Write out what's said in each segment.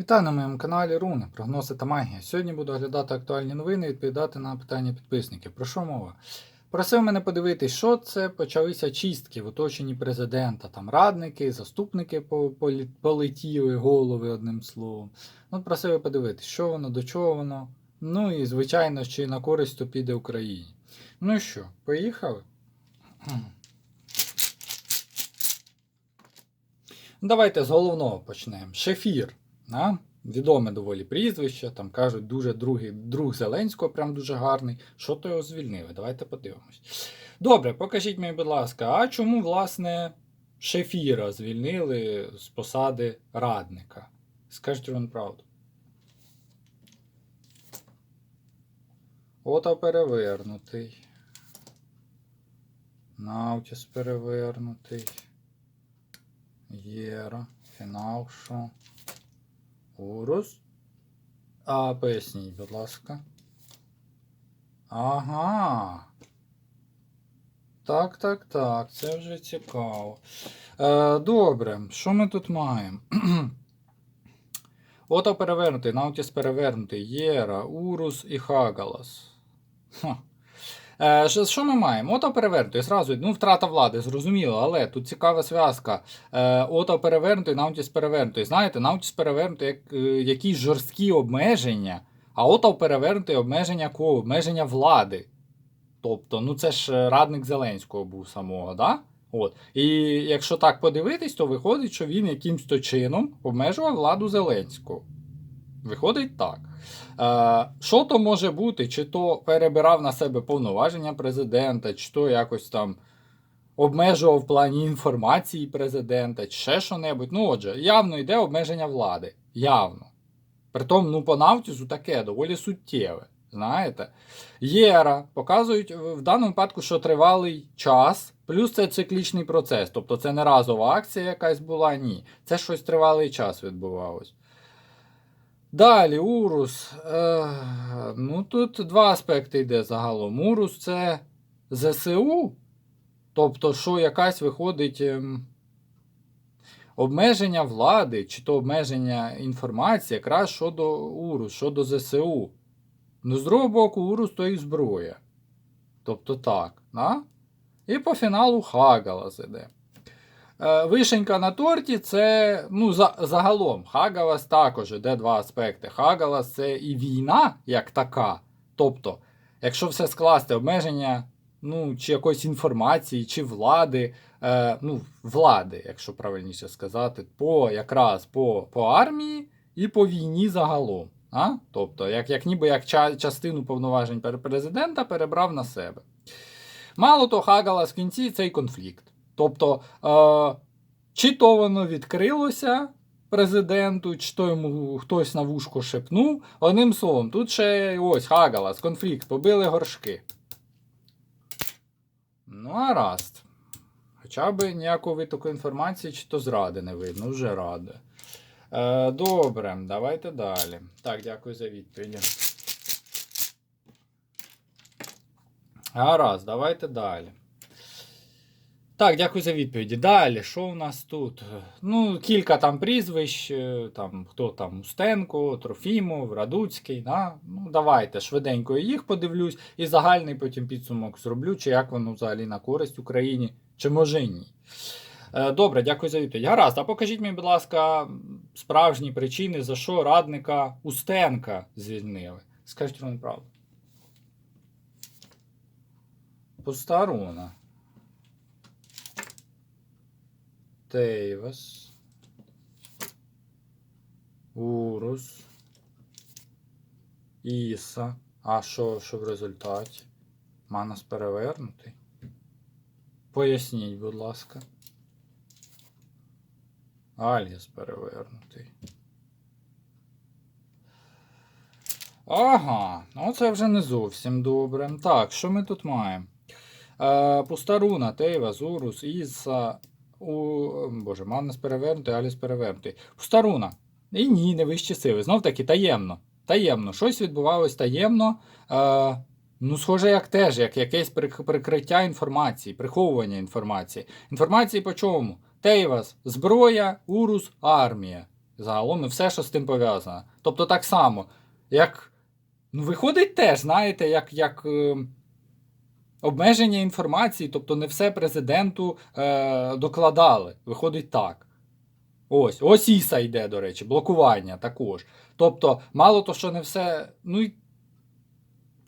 Вітаю на моєму каналі Руни, прогнози та магія. Сьогодні буду оглядати актуальні новини і відповідати на питання підписників. Про що мова? Просив мене подивитись, що це почалися чистки в оточенні президента. Там радники, заступники полетіли, голови одним словом. От просив подивитись, що воно, до чого воно. Ну і, звичайно, чи на користь то піде Україні. Ну що, поїхали? Давайте з головного почнемо. Шефір. А? Відоме доволі прізвище, там кажуть, дуже другий, друг Зеленського, прям дуже гарний. Що то його звільнили? Давайте подивимось. Добре, покажіть мені, будь ласка, а чому, власне, Шефіра звільнили з посади радника? Скажіть вам правду. Ото перевернутий. Наутіс перевернутий. Єра. Фінал що? Урус. А, поясніть, будь ласка. Ага. Так, так, так, це вже цікаво. Е, добре, що ми тут маємо? Ото перевернутий, Наутіс перевернутий, Єра, Урус і Хагалас. Ха. Е, що, ми маємо? Ото перевернутий, зразу, ну, втрата влади, зрозуміло, але тут цікава зв'язка. Е, ото перевернутий, Наутіс перевернутий. Знаєте, Наутіс перевернутий, як, е, якісь жорсткі обмеження, а ото перевернутий обмеження кого? Обмеження влади. Тобто, ну це ж радник Зеленського був самого, да? От. І якщо так подивитись, то виходить, що він якимсь чином обмежував владу Зеленського. Виходить так. Е, що то може бути? Чи то перебирав на себе повноваження президента, чи то якось там обмежував в плані інформації президента, чи ще що-небудь. Ну, отже, явно йде обмеження влади. Явно. Притом, ну, по Навтісу таке доволі суттєве. Знаєте? Єра показують в даному випадку, що тривалий час, плюс це циклічний процес. Тобто це не разова акція якась була, ні. Це щось тривалий час відбувалось. Далі, Урус. Е, ну тут два аспекти йде загалом. Урус це ЗСУ. Тобто, що якась виходить ем, обмеження влади, чи то обмеження інформації, якраз щодо Урус, щодо ЗСУ. Ну, з другого боку, Урус то і зброя. Тобто так. Да? І по фіналу Хагалас іде. Е, Вишенька на торті це ну, за, загалом Хагалас також іде два аспекти. Хагалас це і війна як така. Тобто, якщо все скласти, обмеження ну, чи якоїсь інформації, чи влади, е, ну, влади, якщо правильніше сказати, по якраз по, по армії і по війні загалом. А? Тобто, як, як ніби як ча- частину повноважень президента перебрав на себе. Мало того, Хагалас в кінці цей конфлікт. Тобто, е, чи то воно відкрилося президенту, чи то йому хтось на вушко шепнув. Одним словом, тут ще ось Хагалас, конфлікт, побили горшки. Ну, а раз. Хоча б ніякого витоку інформації, чи то зради не видно, вже ради. Е, добре, давайте далі. Так, дякую за відповіді. Гаразд, давайте далі. Так, дякую за відповіді. Далі, що у нас тут? Ну, кілька там прізвищ, е, там, хто там Устенко, Трофімов, Радуцький. Да? Ну, давайте швиденько їх подивлюсь і загальний потім підсумок зроблю, чи як воно взагалі на користь Україні, чи може ні. Е, Добре, дякую за відповідь. Гаразд, а покажіть мені, будь ласка, справжні причини, за що радника Устенка звільнили. Скажіть вам правду. Пуста руна. Тейвас. Урус. Іса. А що, що в результаті? Манас перевернутий. Поясніть, будь ласка. Аліс перевернутий. Ага, ну це вже не зовсім добре. Так, що ми тут маємо? Е, пуста руна, Тейва, Зурус, Іса, у... Боже, Маннес перевернутий, Аліс перевернутий. Пуста руна. І ні, не вищі сили. Знов таки таємно. Таємно. Щось відбувалось таємно. Е, ну, схоже, як теж, як якесь прикриття інформації, приховування інформації. Інформації по чому? Тейвас, зброя, Урус, армія. Загалом і все, що з тим пов'язано. Тобто так само, як. Ну, виходить теж, знаєте, як, як е, обмеження інформації, тобто не все президенту е, докладали. Виходить так. Ось, ось Іса йде, до речі, блокування також. Тобто, мало то, що не все. Ну,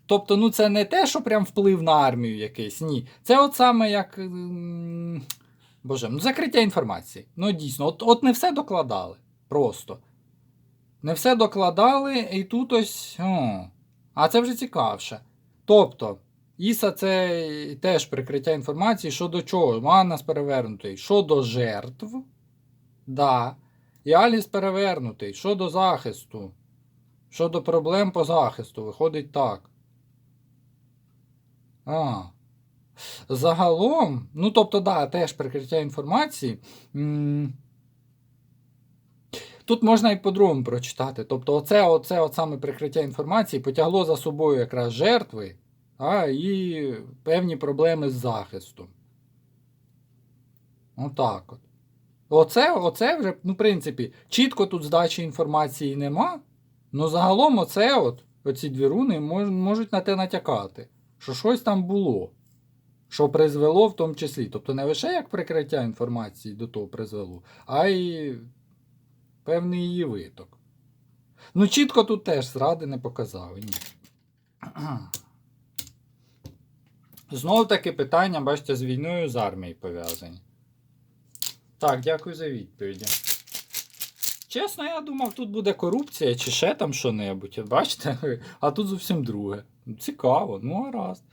Тобто, ну це не те, що прям вплив на армію якийсь. Ні. Це от саме як. Боже, ну закриття інформації. Ну дійсно, от, от не все докладали. Просто. Не все докладали, і тут ось. О, а це вже цікавше. Тобто, Іса це теж прикриття інформації щодо чого? Манас перевернутий. Щодо жертв. Да. І Аліс перевернутий. Щодо захисту. Щодо проблем по захисту. Виходить так. А. Загалом, ну тобто, да, теж прикриття інформації. Тут можна і по-другому прочитати. Тобто, оце, оце от саме прикриття інформації потягло за собою якраз жертви, а і певні проблеми з захистом. Отак от. Оце, оце вже, ну, в принципі, чітко тут здачі інформації нема. Ну, загалом, оце от, оці дві руни мож, можуть на те натякати, що щось там було, що призвело в тому числі. Тобто не лише як прикриття інформації до того призвело, а й певний її виток. Ну, чітко тут теж зради не показали. Ні. Знову таки питання, бачите, з війною з армією пов'язані. Так, дякую за відповіді. Чесно, я думав, тут буде корупція чи ще там що-небудь. Бачите? А тут зовсім друге. Цікаво, ну гаразд.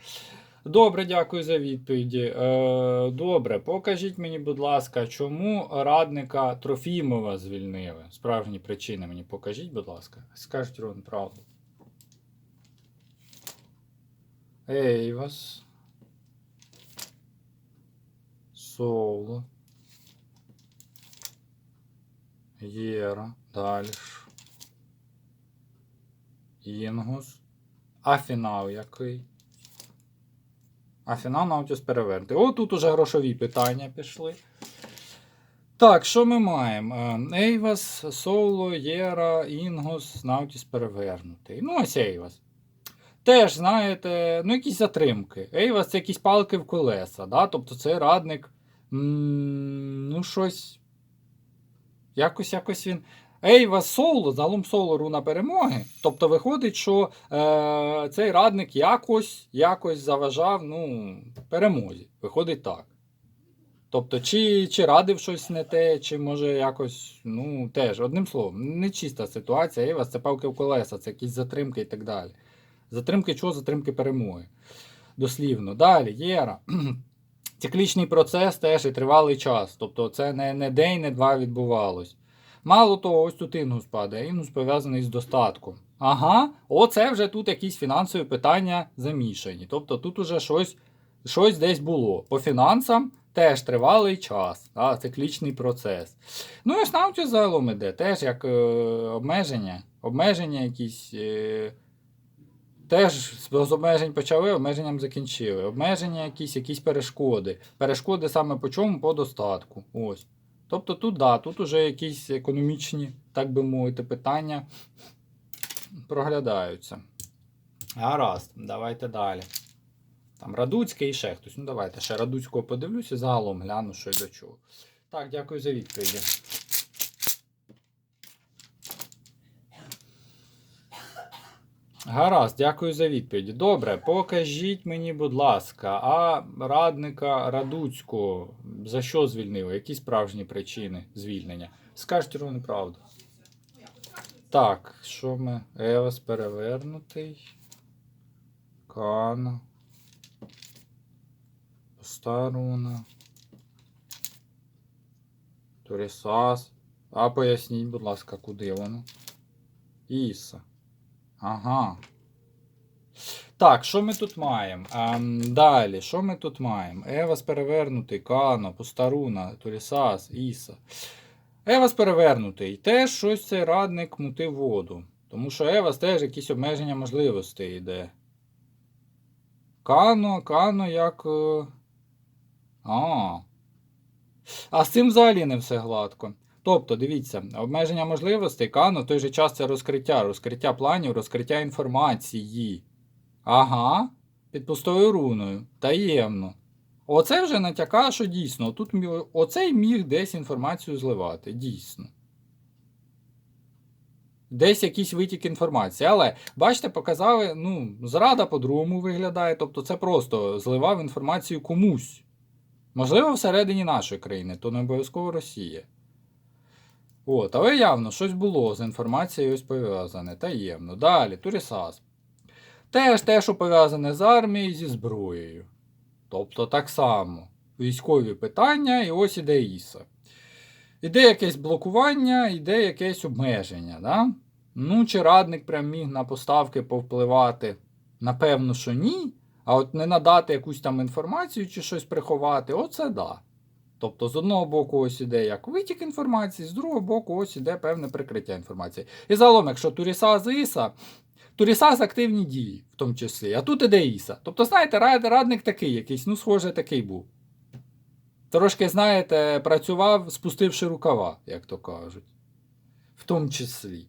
Добре, дякую за відповіді. Е, добре, покажіть мені, будь ласка, чому радника Трофімова звільнили? Справжні причини мені покажіть, будь ласка. Скажіть Рон правду. Ейвас. Соло. Єра. Далі. Інгус. А фінал який? А фінал Наутіс перевернути. О, тут уже грошові питання пішли. Так, що ми маємо? Е, Ейвас, Соло, Єра, Інгус, Наутіс перевернутий. Ну, ось Ейвас. Теж, знаєте, ну, якісь затримки. Ейвас це якісь палки в колеса. Да? Тобто це радник. Ну, щось. Якось якось він. Ейва соло, загалом соло руна перемоги. Тобто виходить, що е, цей радник якось якось заважав ну, перемозі. Виходить так. Тобто, чи, чи радив щось не те, чи може якось, ну, теж, одним словом, нечиста ситуація. Ейва це палки в колеса, це якісь затримки і так далі. Затримки чого? Затримки перемоги. Дослівно. Далі, Єра. Циклічний процес теж і тривалий час. Тобто це не, не день, не два відбувалось. Мало того, ось тут інгус падає. Інгус пов'язаний з достатком. Ага, оце вже тут якісь фінансові питання замішані. Тобто тут уже щось, щось десь було. По фінансам теж тривалий час, а, циклічний процес. Ну і снавче загалом іде, теж як е, обмеження. Обмеження якісь. Е, Теж з обмежень почали, обмеженням закінчили. Обмеження якісь, якісь перешкоди. Перешкоди саме по чому? По достатку. Ось. Тобто тут, да, тут уже якісь економічні, так би мовити, питання проглядаються. Гаразд, давайте далі. Там Радуцький і ще хтось. Ну давайте ще Радуцького подивлюся, загалом гляну, що й до чого. Так, дякую за відповіді. Гаразд, дякую за відповіді. Добре, покажіть мені, будь ласка, а радника Радуцького за що звільнили? Які справжні причини звільнення? Скажіть ровно правду. Так, що ми? Евас перевернутий. Кана. Старуна. Турісас. А поясніть, будь ласка, куди воно? Іса. Ага. Так, що ми тут маємо? Ем, далі, що ми тут маємо? Евас перевернутий, Кано, Пустаруна, Турісас, Іса. Евас перевернутий. Теж щось цей радник мутив воду. Тому що Евас теж якісь обмеження можливостей йде. Кано, Кано як. е, А. А з цим взагалі не все гладко. Тобто, дивіться, обмеження можливостей, кано в той же час це розкриття, розкриття планів, розкриття інформації. Ага, під пустою руною. Таємно. Оце вже натяка, що дійсно, тут оцей міг десь інформацію зливати. Дійсно. Десь якийсь витік інформації. Але, бачите, показали, ну, зрада по-другому виглядає. Тобто це просто зливав інформацію комусь. Можливо, всередині нашої країни, то не обов'язково Росія. От, але явно щось було з інформацією ось пов'язане. Таємно. Далі, Турісас. Теж те, що пов'язане з армією, зі зброєю. Тобто так само. Військові питання, і ось іде Іса. Іде якесь блокування, іде якесь обмеження. Да? Ну, чи радник прям міг на поставки повпливати? Напевно, що ні. А от не надати якусь там інформацію чи щось приховати, оце да. Тобто, з одного боку, ось іде як витік інформації, з другого боку, ось іде певне прикриття інформації. І загалом, якщо Туріса з Іса, Туріса активні дії, в тому числі, а тут іде Іса. Тобто, знаєте, рад- радник такий якийсь, ну, схоже, такий був. Трошки, знаєте, працював, спустивши рукава, як то кажуть. В тому числі.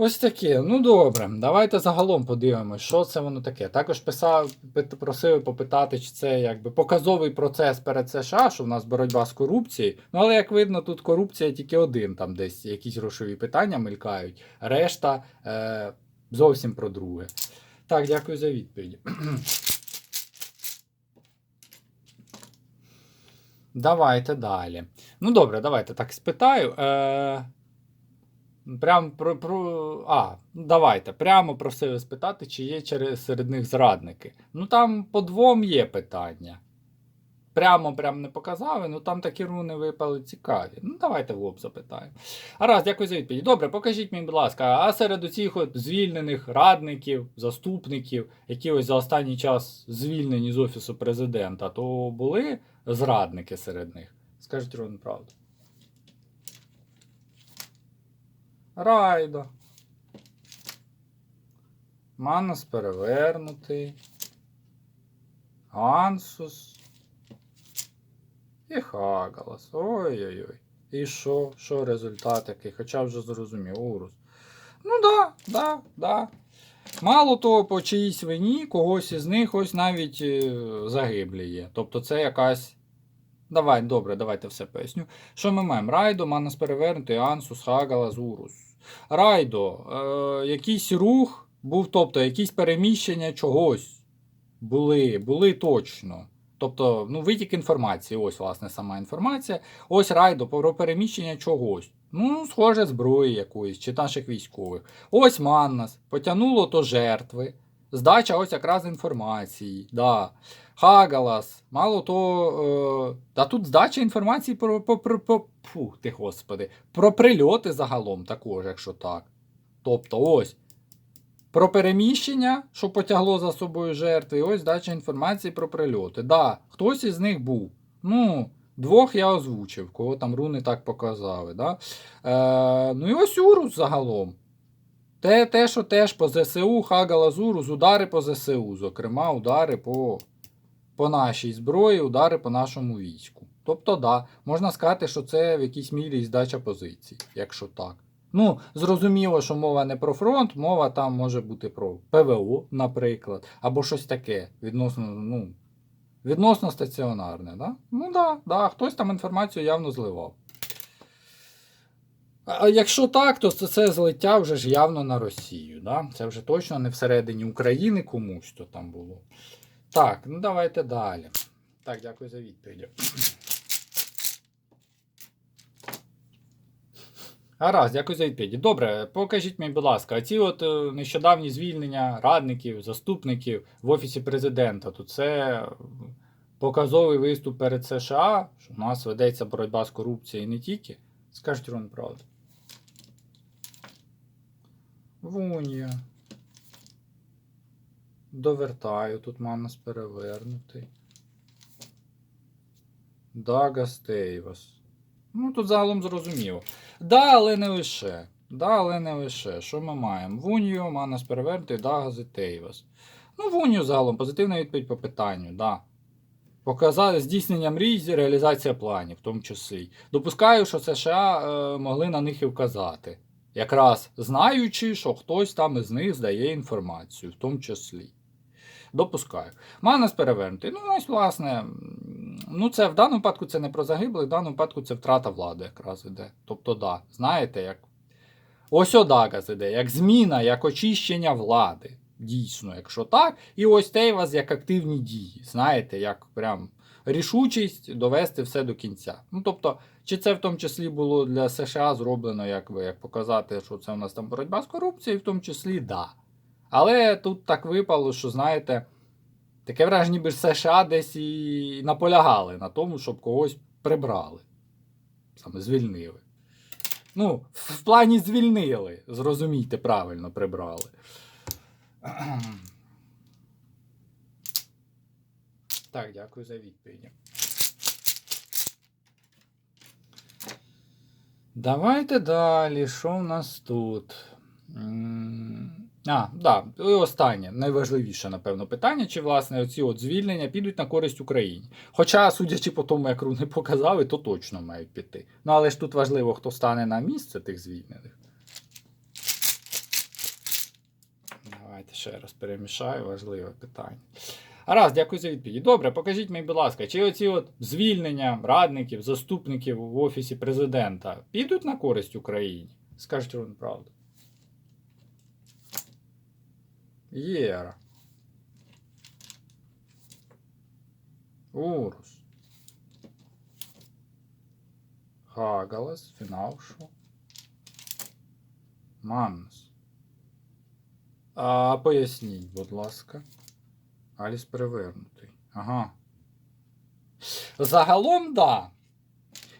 Ось таке. Ну добре, давайте загалом подивимось, що це воно таке. Також писав, просили попитати, чи це якби показовий процес перед США, що в нас боротьба з корупцією. Ну але як видно, тут корупція тільки один, там десь якісь грошові питання мелькають, решта е, зовсім про друге. Так, дякую за відповідь. Давайте далі. Ну добре, давайте так спитаю. Е, Прям про, про. А, давайте. Прямо просили спитати, чи є серед них зрадники. Ну там по двом є питання. Прямо прям не показали, ну там такі руни випали цікаві. Ну давайте в лоб запитаємо. А раз, дякую за відповідь. Добре, покажіть мені, будь ласка, а серед усіх от звільнених радників, заступників, які ось за останній час звільнені з Офісу президента, то були зрадники серед них? Скажіть Рон правду. Райдо. Манус перевернутий. Ансус. І Хагалас. Ой-ой-ой. І що? Що результат який? Хоча вже зрозумів. Урус. Ну да, да, да. Мало того, по чиїсь вині, когось із них ось навіть е, загиблі є. Тобто це якась. Давай, добре, давайте все поясню. Що ми маємо? Райдо, Манас перевернутий, Ансус, Хагалас, Урус. Райдо, е, якийсь рух був, тобто якісь переміщення чогось були, були точно. Тобто, ну, витік інформації, ось, власне, сама інформація. Ось райдо про переміщення чогось. Ну, схоже, зброї якоїсь, чи наших військових. Ось Маннас, потягнуло то жертви. Здача ось якраз інформації. Да. Хагалас, мало то. Е, та тут здача інформації про, про, про, про фух, ти господи, про прильоти загалом також, якщо так. Тобто, ось. Про переміщення, що потягло за собою жертви, і ось здача інформації про прильоти. Да, хтось із них був. Ну, двох я озвучив, кого там руни так показали. Да? Е, ну і ось Урус загалом. Те, те, що теж по ЗСУ, Хагалас Урус, удари по ЗСУ, зокрема, удари по, по нашій зброї, удари по нашому війську. Тобто, да, можна сказати, що це в якійсь мірі здача позицій, якщо так. Ну, зрозуміло, що мова не про фронт, мова там може бути про ПВО, наприклад, або щось таке відносно, ну, відносно стаціонарне. Да? Ну да, да, хтось там інформацію явно зливав. А якщо так, то це злиття вже ж явно на Росію. Да? Це вже точно не всередині України комусь то там було. Так, ну давайте далі. Так, дякую за відповідь. Гаразд, дякую за відповіді. Добре, покажіть мені, будь ласка, а ці от е, нещодавні звільнення радників, заступників в Офісі президента, то це показовий виступ перед США, що в нас ведеться боротьба з корупцією не тільки. Скажіть Рон правду. Вунія. Довертаю, тут Манас перевернутий. Дага Стейвас. Ну, тут загалом зрозуміло. Да, але не лише. Да, але не лише. Що ми маємо? Вунію, Манас перевернутий, Дага Тейвас. Ну, Вунію загалом, позитивна відповідь по питанню, да. Показали здійснення мрій, реалізація планів, в тому числі. Допускаю, що США е, могли на них і вказати. Якраз знаючи, що хтось там із них здає інформацію, в тому числі. Допускаю. Манас перевернутий. Ну, ось, власне, ну це в даному випадку це не про загиблих, в даному випадку це втрата влади якраз іде. Тобто, да, знаєте, як. Ось Одагас іде, як зміна, як очищення влади. Дійсно, якщо так. І ось Тейвас як активні дії. Знаєте, як прям рішучість довести все до кінця. Ну, тобто, чи це в тому числі було для США зроблено, як би, як показати, що це у нас там боротьба з корупцією, в тому числі, да. Але тут так випало, що, знаєте, таке враження, ніби США десь і наполягали на тому, щоб когось прибрали. Саме звільнили. Ну, в в плані звільнили. Зрозумійте, правильно прибрали. Так, дякую за відповіді. Давайте далі. Що в нас тут? А, да, і останнє, найважливіше, напевно, питання, чи власне оці от звільнення підуть на користь Україні. Хоча, судячи по тому, як руни показали, то точно мають піти. Ну але ж тут важливо, хто стане на місце тих звільнених. Давайте ще раз перемішаю, важливе питання. Раз, дякую за відповідь. Добре, покажіть мені, будь ласка, чи оці от звільнення радників, заступників в офісі президента підуть на користь Україні? Скажіть вам правду. Єра. Урус. Хагалас, Фінаушу. Маннус. А поясніть, будь ласка. Аліс перевернутий. Ага. Загалом, да.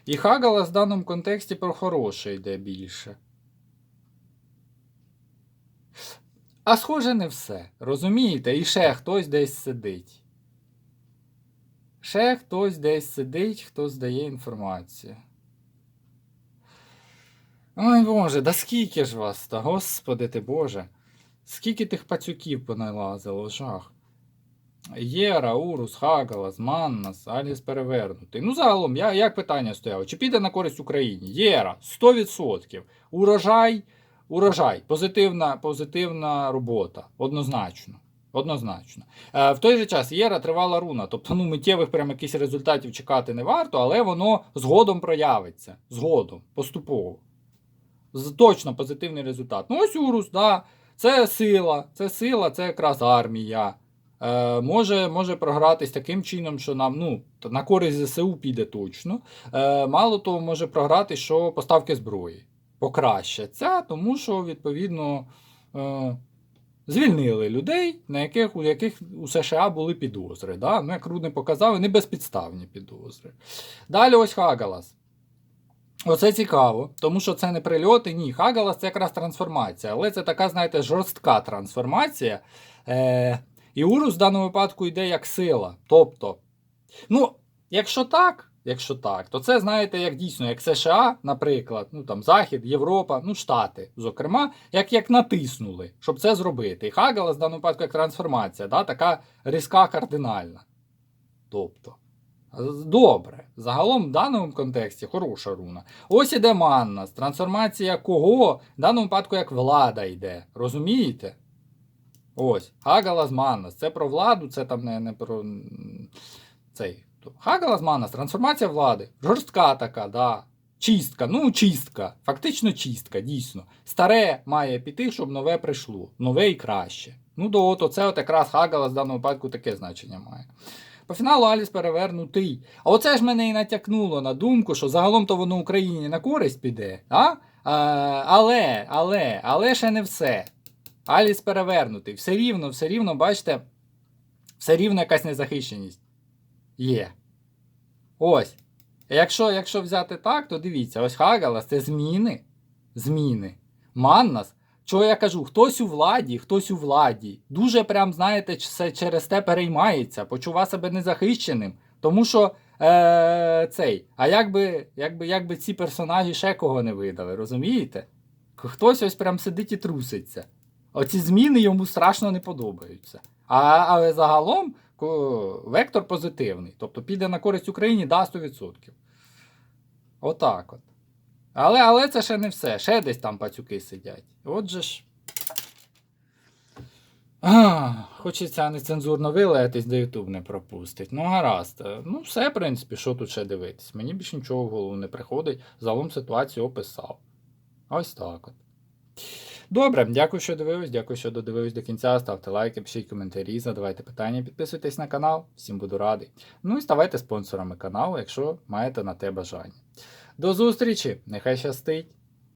І Хагалас в даному контексті про хороше йде більше. А схоже, не все. Розумієте? І ще хтось десь сидить. Ще хтось десь сидить, хто здає інформацію. Ой Боже, да скільки ж вас та, господи ти Боже. Скільки тих пацюків поналазило, жах. Єра, Урус, Хагалас, Маннас, Аліс перевернутий. Ну, загалом, я, як питання стояло? Чи піде на користь Україні? Єра, 100%. Урожай, урожай. Позитивна, позитивна робота. Однозначно. Однозначно. Е, в той же час Єра тривала руна. Тобто, ну, миттєвих прям якихось результатів чекати не варто, але воно згодом проявиться. Згодом, поступово. Точно позитивний результат. Ну, ось Урус, да. Це сила, це сила, це якраз армія. Е, може, може програтись таким чином, що нам ну, на користь ЗСУ піде точно. Е, мало того, може програти, що поставки зброї покращаться, тому що, відповідно, е, звільнили людей, на яких, у яких у США були підозри. Да? Ну, як Рудний показав, не безпідставні підозри. Далі ось Хагалас. Оце цікаво, тому що це не прильоти, ні. Хагалас це якраз трансформація, але це така, знаєте, жорстка трансформація. Е, і Урус в даному випадку йде як сила. Тобто, ну, якщо так, якщо так, то це, знаєте, як дійсно, як США, наприклад, ну там Захід, Європа, ну Штати, зокрема, як як натиснули, щоб це зробити. І Хагалас в даному випадку як трансформація, да, така різка кардинальна. Тобто. Добре. Загалом в даному контексті хороша руна. Ось іде Маннас. Трансформація кого? В даному випадку як влада йде. Розумієте? Ось. Хагалас Маннас. Це про владу, це там не, не про м, цей. Хагалас Маннас, трансформація влади. Жорстка така, да. Чистка, ну чистка. Фактично чистка, дійсно. Старе має піти, щоб нове прийшло. Нове і краще. Ну, то от оце от якраз Хагалас в даному випадку таке значення має. По фіналу Аліс перевернутий. А оце ж мене і натякнуло на думку, що загалом то воно Україні на користь піде. А? А, але, але, але ще не все. Аліс перевернутий. Все рівно, все рівно, бачите, все рівно якась незахищеність є. Ось. Якщо, якщо взяти так, то дивіться, ось Хагалас це зміни. Зміни. Маннас. Чого я кажу, хтось у владі, хтось у владі. Дуже прям, знаєте, це через те переймається, почува себе незахищеним. Тому що е, цей. А якби, якби, якби ці персонажі ще кого не видали, розумієте? Хтось ось прям сидить і труситься. Оці зміни йому страшно не подобаються. А, але загалом вектор позитивний. Тобто піде на користь Україні да 100%. Отак от. Але, але це ще не все. Ще десь там пацюки сидять. Отже ж. А, хочеться нецензурно вилаятись, де Ютуб не пропустить. Ну, гаразд. Ну, все, в принципі, що тут ще дивитись. Мені більше нічого в голову не приходить. Загалом ситуацію описав. Ось так от. Добре, дякую, що дивились. Дякую, що додивились до кінця. Ставте лайки, пишіть коментарі, задавайте питання, підписуйтесь на канал. Всім буду радий. Ну і ставайте спонсорами каналу, якщо маєте на те бажання. До зустрічі! Нехай щастить!